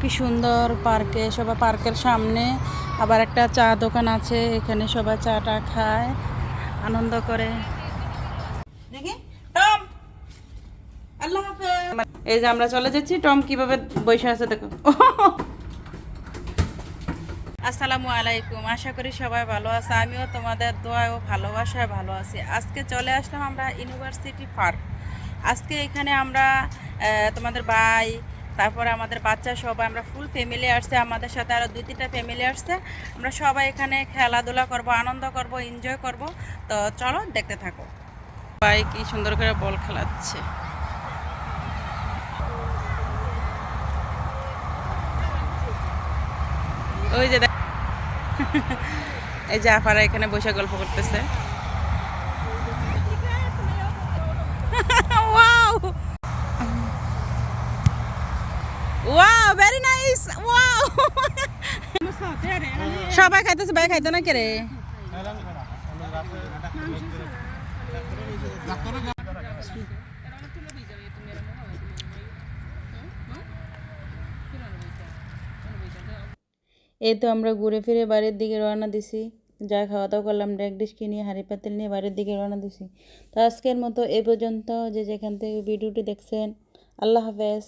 কি সুন্দর পার্কে, সবাই পার্কের সামনে। আবার একটা চা দোকান আছে, এখানে সবাই চাটা খায়, আনন্দ করে। এই যে আমরা চলে যাচ্ছি, টম কীভাবে বসে আছে দেখো। আসসালামু আলাইকুম, আশা করি সবাই ভালো আছে। আমিও তোমাদের দোয়া ও ভালোবাসায় ভালো আছি। আজকে চলে আসলাম আমরা ইউনিভার্সিটি পার্ক। আজকে এখানে আমরা তোমাদের ভাই তারপরে আমাদের বাচ্চা সবাই, আমরা ফুল ফ্যামিলি আসছে, আমাদের সাথে আরও দুই তিনটা ফ্যামিলি আসছে। আমরা সবাই এখানে খেলাধুলা করব, আনন্দ করব এনজয় করব। তো চলো দেখতে থাকো। ভাই কি সুন্দর করে বল খেলাচ্ছে। ওই যে এই যে আপারা এখানে বসে গল্প করতেছে। ভেরি নাইস ওয়াও সবাই খাইতেছে ভাই খাইতো না কে রে? এই তো আমরা ঘুরে ফিরে বাড়ির দিকে রওনা দিছি। যা খাওয়া দাওয়া করলাম ডেক ডিস্কি নিয়ে হাঁড়ি পাতিল নিয়ে বাড়ির দিকে রওনা দিছি। তো আজকের মতো এ পর্যন্ত। যে যেখান থেকে ভিডিওটি দেখছেন আল্লাহ হাফেজ।